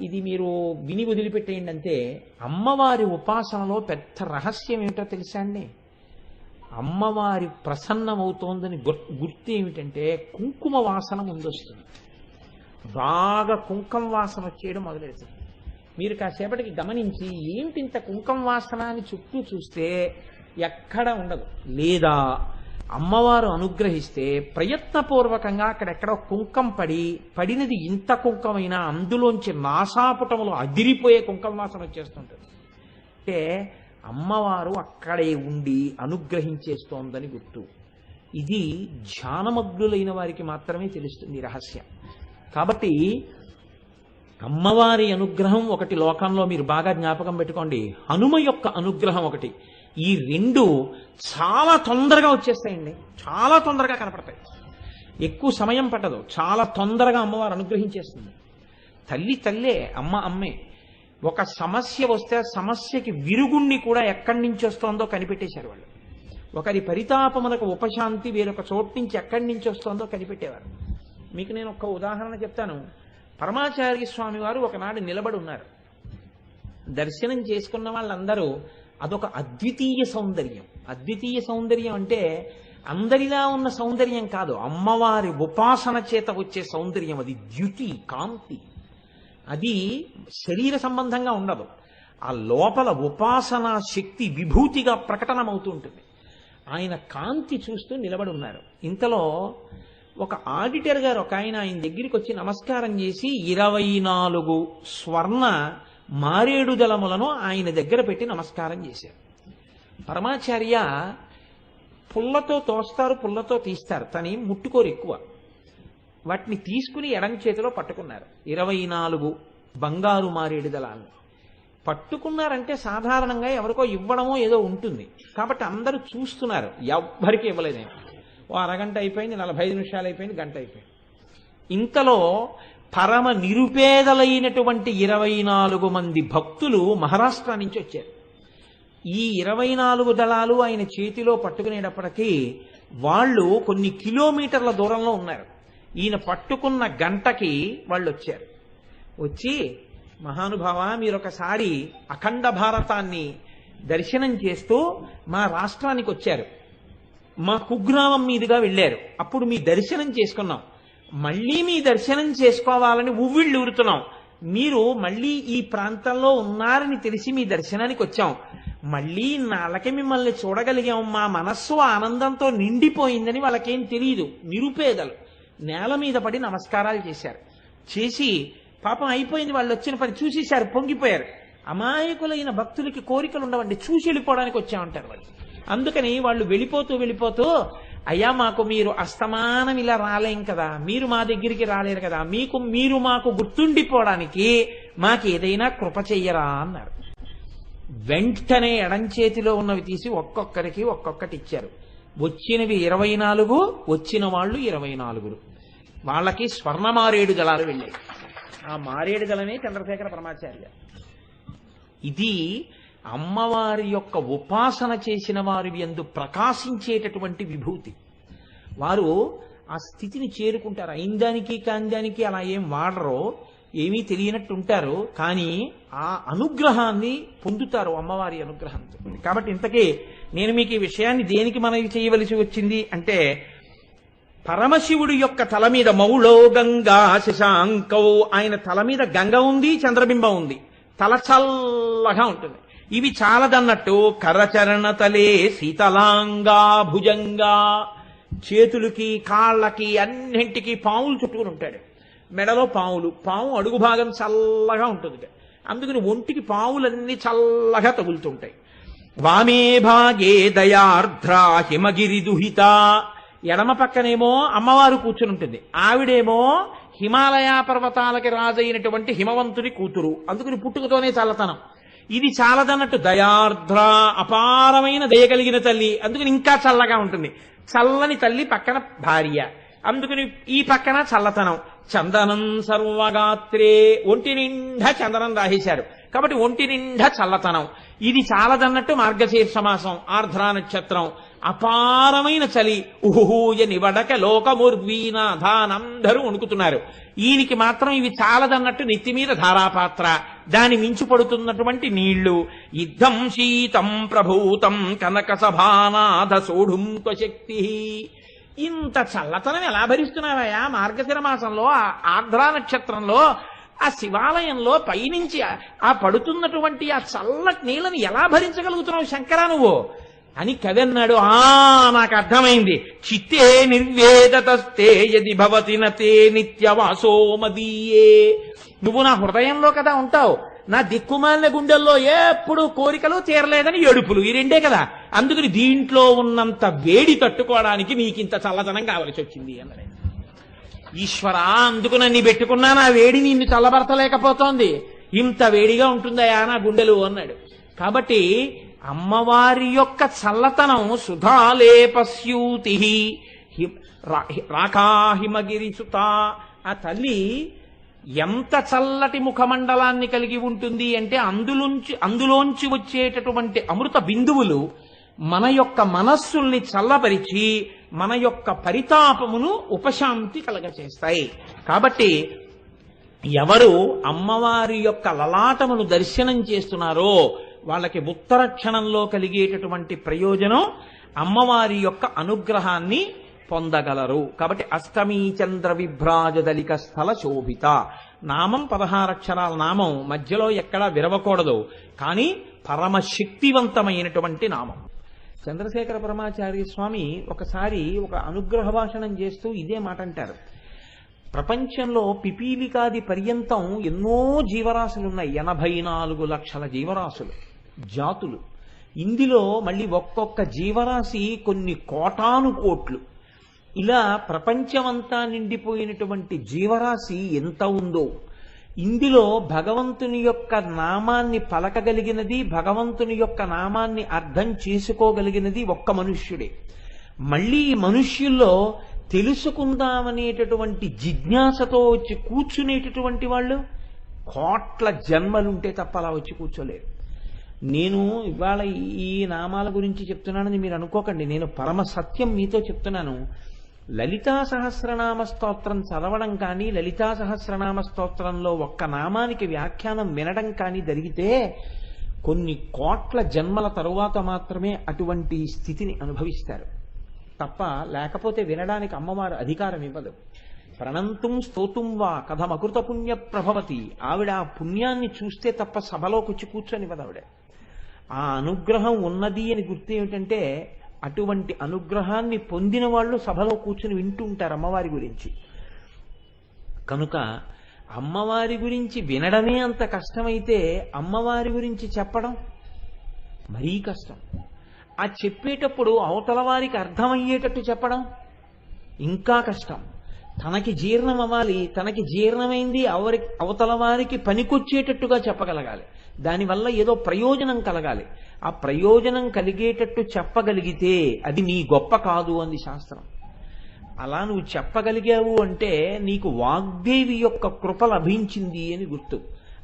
ఇది మీరు విని వదిలిపెట్టేయండి అంటే అమ్మవారి ఉపాసనలో పెద్ద రహస్యం ఏమిటో తెలుసా అండి? అమ్మవారి ప్రసన్నమవుతోందని గుర్తు ఏమిటంటే కుంకుమ వాసన ముందొస్తుంది. బాగా కుంకుమ వాసన వచ్చేయడం మొదలెడుతుంది. మీరు కాసేపటికి గమనించి ఏమిటి ఇంత కుంకుమ వాసన అని చుట్టూ చూస్తే ఎక్కడ ఉండదు. లేదా అమ్మవారు అనుగ్రహిస్తే ప్రయత్నపూర్వకంగా అక్కడెక్కడో కుంకం పడి పడినది ఇంత కుంకమైనా అందులోంచి నాసాపుటములు అదిరిపోయే కుంకం వాసన వచ్చేస్తుంటుంది. అంటే అమ్మవారు అక్కడే ఉండి అనుగ్రహించేస్తోందని గుర్తు. ఇది ధ్యానమగ్నులైన వారికి మాత్రమే తెలుస్తుంది రహస్యం. కాబట్టి అమ్మవారి అనుగ్రహం ఒకటి లోకంలో మీరు బాగా జ్ఞాపకం పెట్టుకోండి. హనుమ యొక్క అనుగ్రహం ఒకటి. ఈ రెండు చాలా తొందరగా వచ్చేస్తాయండి. చాలా తొందరగా కనపడతాయి. ఎక్కువ సమయం పట్టదు. చాలా తొందరగా అమ్మవారు అనుగ్రహించేస్తుంది. తల్లి తల్లే అమ్మ అమ్మే ఒక సమస్య వస్తే సమస్యకి విరుగుణ్ణి కూడా ఎక్కడి నుంచి వస్తోందో కనిపెట్టేశారు వాళ్ళు. ఒకరి పరితాపమునకు ఉపశాంతి వేరొక చోటు నుంచి ఎక్కడి నుంచి వస్తోందో కనిపెట్టేవారు. మీకు నేను ఒక ఉదాహరణ చెప్తాను. పరమాచార్య స్వామి వారు ఒకనాడు నిలబడి ఉన్నారు. దర్శనం చేసుకున్న వాళ్ళందరూ అదొక అద్వితీయ సౌందర్యం. అద్వితీయ సౌందర్యం అంటే అందరిలా ఉన్న సౌందర్యం కాదు అమ్మవారి ఉపాసన చేత వచ్చే సౌందర్యం. అది ద్యుతి కాంతి. అది శరీర సంబంధంగా ఉండదు. ఆ లోపల ఉపాసన శక్తి విభూతిగా ప్రకటనమవుతూ ఉంటుంది. ఆయన కాంతి చూస్తూ నిలబడి ఉన్నారు. ఇంతలో ఒక ఆడిటర్ గారు ఒక ఆయన ఆయన దగ్గరికి వచ్చి నమస్కారం చేసి ఇరవై నాలుగు స్వర్ణ మారేడు దళములను ఆయన దగ్గర పెట్టి నమస్కారం చేశారు. పరమాచార్య పుల్లతో తోస్తారు పుల్లతో తీస్తారు. తని ముట్టుకోరు ఎక్కువ. వాటిని తీసుకుని ఎడం చేతిలో పట్టుకున్నారు. ఇరవై నాలుగు బంగారు మారేడు దళాలను. పట్టుకున్నారంటే సాధారణంగా ఎవరికో ఇవ్వడమో ఏదో ఉంటుంది. కాబట్టి అందరూ చూస్తున్నారు. ఎవ్వరికి ఇవ్వలేదేమో ఓ అరగంట అయిపోయింది నలభై ఐదు నిమిషాలు అయిపోయింది గంట అయిపోయింది. ఇంతలో పరమ నిరుపేదలైనటువంటి ఇరవై నాలుగు మంది భక్తులు మహారాష్ట్ర నుంచి వచ్చారు. ఈ ఇరవై నాలుగు దళాలు ఆయన చేతిలో పట్టుకునేటప్పటికీ వాళ్ళు కొన్ని కిలోమీటర్ల దూరంలో ఉన్నారు. ఈయన పట్టుకున్న గంటకి వాళ్ళు వచ్చారు. వచ్చి మహానుభావ మీరు ఒకసారి అఖండ భారతాన్ని దర్శనం చేస్తూ మా రాష్ట్రానికి వచ్చారు. మా కుగ్రామం మీదుగా వెళ్ళారు. అప్పుడు మీ దర్శనం చేసుకున్నాం. మళ్ళీ మీ దర్శనం చేసుకోవాలని ఉవ్విళ్ళు ఊరుతున్నాం. మీరు మళ్ళీ ఈ ప్రాంతంలో ఉన్నారని తెలిసి మీ దర్శనానికి వచ్చాం. మళ్ళీ నాళ్ళకి మిమ్మల్ని చూడగలిగాం. మా మనస్సు ఆనందంతో నిండిపోయిందని వాళ్ళకేం తెలియదు నిరుపేదలు. నేల మీద పడి నమస్కారాలు చేశారు. చేసి పాపం అయిపోయింది వాళ్ళు వచ్చిన పని చూసేశారు పొంగిపోయారు. అమాయకులైన భక్తులకి కోరికలు ఉండవండి. చూసి వెళ్ళిపోవడానికి వచ్చామంటారు వాళ్ళు. అందుకని వాళ్ళు వెళ్ళిపోతూ వెళ్ళిపోతూ అయ్యా మాకు మీరు అస్తమానం ఇలా రాలేం కదా. మీరు మా దగ్గరికి రాలేరు కదా. మీకు మీరు మాకు గుర్తుండిపోవడానికి మాకు ఏదైనా కృప చెయ్యరా అన్నారు. వెంటనే ఎడం చేతిలో ఉన్నవి తీసి ఒక్కొక్కరికి ఒక్కొక్కటి ఇచ్చారు. వచ్చినవి ఇరవై నాలుగు వచ్చిన వాళ్ళు ఇరవై నాలుగురు. వాళ్ళకి స్వర్ణ మారేడు దళాలు వెళ్ళాయి. ఆ మారేడు దళమే చంద్రశేఖర పరమాచార్య. ఇది అమ్మవారి యొక్క ఉపాసన చేసిన వారి ఎందు ప్రకాశించేటటువంటి విభూతి. వారు ఆ స్థితిని చేరుకుంటారు. అయిందానికి కాందానికి అలా ఏం వాడరో ఏమీ తెలియనట్టు ఉంటారు కానీ ఆ అనుగ్రహాన్ని పొందుతారు అమ్మవారి అనుగ్రహంతో కాబట్టి ఇంతకీ నేను మీకు ఈ విషయాన్ని దేనికి మనవి చేయవలసి వచ్చింది అంటే పరమశివుడి యొక్క తల మీద మౌళో గంగా శశాంకౌ ఆయన తల మీద గంగ ఉంది చంద్రబింబం ఉంది. తల చల్లగా ఉంటుంది. ఇవి చాలదన్నట్టు కరచరణ తలే శీతలాంగా భుజంగా చేతులకి కాళ్ళకి అన్నింటికి పాములు చుట్టుకుని ఉంటాడు. మెడలో పాములు పాము అడుగు భాగం చల్లగా ఉంటుంది అందుకని ఒంటికి పాములన్నీ చల్లగా తగులుతుంటాయి. వామే భాగే దయార్ధ్ర హిమగిరి దుహిత. ఎడమ పక్కనేమో అమ్మవారు కూర్చుని ఉంటుంది. ఆవిడేమో హిమాలయ పర్వతాలకి రాజైనటువంటి హిమవంతుని కూతురు. అందుకని పుట్టుకతోనే చల్లతనం. ఇది చాలదన్నట్టు దయార్ద్ర అపారమైన దయ కలిగిన తల్లి. అందుకని ఇంకా చల్లగా ఉంటుంది. చల్లని తల్లి పక్కన భార్య. అందుకని ఈ పక్కన చల్లతనం. చందనం సర్వగాత్రే ఒంటి నిండా చందనం రాసేశారు. కాబట్టి ఒంటి నిండా చల్లతనం. ఇది చాలదన్నట్టు మార్గశీర్ష మాసం ఆర్ధ్రా నక్షత్రం. అపారమైన చలి. ఉహూయ నివడక లోకముర్వీనాథానందరూ వణుకుతున్నారు. ఈయనకి మాత్రం ఇవి చాలదన్నట్టు నెత్తి మీద ధారాపాత్ర. దాని మించి పడుతున్నటువంటి నీళ్ళు. యుద్ధం శీతం ప్రభూతం కనక సభానాథ సోఢుంక శక్తి. ఇంత చల్లతనం ఎలా భరిస్తున్నావయ్యా? మార్గశిర మాసంలో ఆంధ్రా ఆర్ద్రా నక్షత్రంలో ఆ శివాలయంలో పైనుంచి ఆ పడుతున్నటువంటి ఆ చల్ల నీళ్ళని ఎలా భరించగలుగుతున్నావు శంకరా నువ్వు? అని కవి అన్నాడు ఆ నాకు అర్థమైంది చిత్తే నిర్వేదతస్తే యది భవతి నతే నిత్యవాసో మదీయే. నువ్వు నా హృదయంలో కదా ఉంటావు. నా దిక్కుమాలిన గుండెల్లో ఎప్పుడు కోరికలు తీరలేదని ఏడుపులు. ఈ రెండే కదా. అందుకని దీంట్లో ఉన్నంత వేడి తట్టుకోవడానికి నీకింత చల్లదనం కావలసి వచ్చింది అన్నది. ఈశ్వరా అందుకు నన్ను పెట్టుకున్నా నా వేడి నిన్ను చల్లబరచలేకపోతోంది. ఇంత వేడిగా ఉంటుందయా నా గుండెలు అన్నాడు. కాబట్టి అమ్మవారి యొక్క చల్లతనం సుధాలేపస్యూతి. రాకాహిమగిరి సుత. ఆ తల్లి ఎంత చల్లటి ముఖమండలాన్ని కలిగి ఉంటుంది అంటే అందులోంచి అందులోంచి వచ్చేటటువంటి అమృత బిందువులు మన యొక్క మనస్సుల్ని చల్లపరిచి మన యొక్క పరితాపమును ఉపశాంతి కలగచేస్తాయి. కాబట్టి ఎవరు అమ్మవారి యొక్క లలాటమును దర్శనం చేస్తున్నారో వాళ్ళకి ఉత్తర క్షణంలో కలిగేటటువంటి ప్రయోజనం అమ్మవారి యొక్క అనుగ్రహాన్ని పొందగలరు. కాబట్టి అష్టమీ చంద్ర విభ్రాజదలిక స్థల శోభిత. నామం పదహారక్షరాల నామం మధ్యలో ఎక్కడా విరవకూడదు. కానీ పరమశక్తివంతమైనటువంటి నామం. చంద్రశేఖర పరమాచార్య స్వామి ఒకసారి ఒక అనుగ్రహ భాషణం చేస్తూ ఇదే మాట అంటారు ప్రపంచంలో పిపీలికాది పర్యంతం ఎన్నో జీవరాశులు ఉన్నాయి ఎనభై నాలుగు లక్షల జీవరాశులు. జాతులు. ఇందులో మళ్ళీ ఒక్కొక్క జీవరాశి కొన్ని కోటాను కోట్లు. ఇలా ప్రపంచమంతా నిండిపోయినటువంటి జీవరాశి ఎంత ఉందో. ఇందులో భగవంతుని యొక్క నామాన్ని పలకగలిగినది భగవంతుని యొక్క నామాన్ని అర్థం చేసుకోగలిగినది ఒక్క మనుష్యుడే. మళ్ళీ ఈ మనుష్యుల్లో తెలుసుకుందామనేటటువంటి జిజ్ఞాసతో వచ్చి కూర్చునేటటువంటి వాళ్ళు కోట్ల జన్మలుంటే తప్ప అలా వచ్చి కూర్చోలేరు. నేను ఇవాళ ఈ నామాల గురించి చెప్తున్నానని మీరు అనుకోకండి. నేను పరమ సత్యం మీతో చెప్తున్నాను. లలితా సహస్రనామ స్తోత్రం చదవడం కానీ లలితా సహస్రనామ స్తోత్రంలో ఒక్క నామానికి వ్యాఖ్యానం వినడం కానీ జరిగితే కొన్ని కోట్ల జన్మల తరువాత మాత్రమే అటువంటి స్థితిని అనుభవిస్తారు. తప్ప లేకపోతే వినడానికి అమ్మవారు అధికారం ఇవ్వదు. ప్రణంతుం స్తోతుం వా కథమకృత పుణ్య ప్రభవతి. ఆవిడ ఆ పుణ్యాన్ని చూస్తే తప్ప సభలోకి వచ్చి కూర్చొనివ్వదు ఆవిడ. ఆ అనుగ్రహం ఉన్నది అని గుర్తు ఏమిటంటే అటువంటి అనుగ్రహాన్ని పొందిన వాళ్ళు సభలో కూర్చుని వింటూ ఉంటారు అమ్మవారి గురించి. కనుక అమ్మవారి గురించి వినడమే అంత కష్టమైతే అమ్మవారి గురించి చెప్పడం మరీ కష్టం. ఆ చెప్పేటప్పుడు అవతల వారికి అర్థమయ్యేటట్టు చెప్పడం ఇంకా కష్టం. తనకి జీర్ణం అవ్వాలి తనకి జీర్ణమైంది అవరి అవతల వారికి పనికొచ్చేటట్టుగా చెప్పగలగాలి. దానివల్ల ఏదో ప్రయోజనం కలగాలి. ఆ ప్రయోజనం కలిగేటట్టు చెప్పగలిగితే అది నీ గొప్ప కాదు అంది శాస్త్రం. అలా నువ్వు చెప్పగలిగావు అంటే నీకు వాగ్దేవి యొక్క కృప లభించింది అని గుర్తు.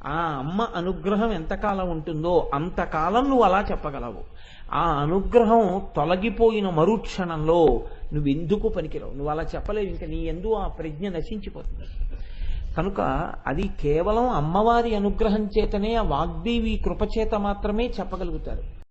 ఆ అమ్మ అనుగ్రహం ఎంతకాలం ఉంటుందో అంతకాలం నువ్వు అలా చెప్పగలవు. ఆ అనుగ్రహం తొలగిపోయిన మరుక్షణంలో నువ్వెందుకు పనికిరావు? నువ్వు అలా చెప్పలేవు. ఇంకా నీ ఎందు ఆ ప్రజ్ఞ నశించిపోతుంది. కనుక అది కేవలం అమ్మవారి అనుగ్రహం చేతనే ఆ వాగ్దేవి కృపచేత మాత్రమే చెప్పగలుగుతారు.